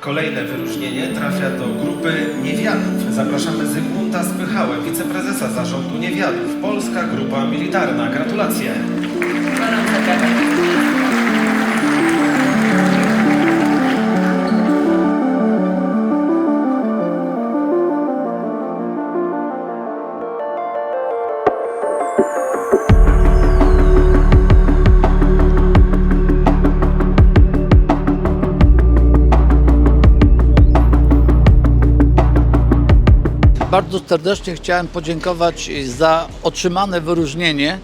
kolejne wyróżnienie trafia do grupy Niewiadów. Zapraszamy Zygmunta Spychałę, wiceprezesa zarządu Niewiadów. Polska Grupa Militarna. Gratulacje. Gorące Bardzo serdecznie chciałem podziękować za otrzymane wyróżnienie.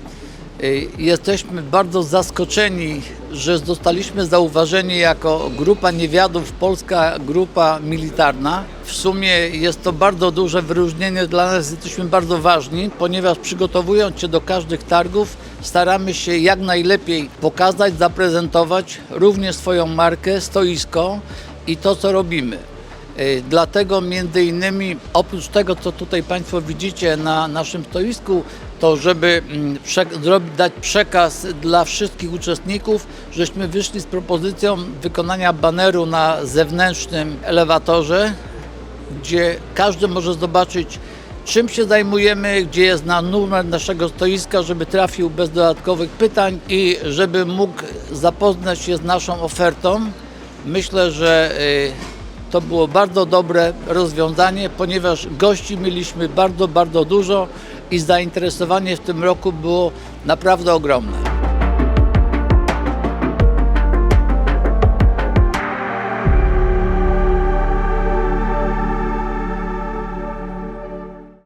Y, Jesteśmy bardzo zaskoczeni, że zostaliśmy zauważeni jako grupa niewiadów, polska grupa militarna. W sumie jest to bardzo duże wyróżnienie dla nas, jesteśmy bardzo ważni, ponieważ przygotowując się do każdych targów, staramy się jak najlepiej pokazać, zaprezentować również swoją markę, stoisko i to, co robimy. Y, Dlatego między innymi oprócz tego, co tutaj Państwo widzicie na naszym stoisku, to żeby mm, dać przekaz dla wszystkich uczestników, żeśmy wyszli z propozycją wykonania baneru na zewnętrznym elewatorze, gdzie każdy może zobaczyć, czym się zajmujemy, gdzie jest na numer naszego stoiska, żeby trafił bez dodatkowych pytań i żeby mógł zapoznać się z naszą ofertą. Myślę, że y, to było bardzo dobre rozwiązanie, ponieważ gości mieliśmy bardzo, bardzo dużo i zainteresowanie w tym roku było naprawdę ogromne.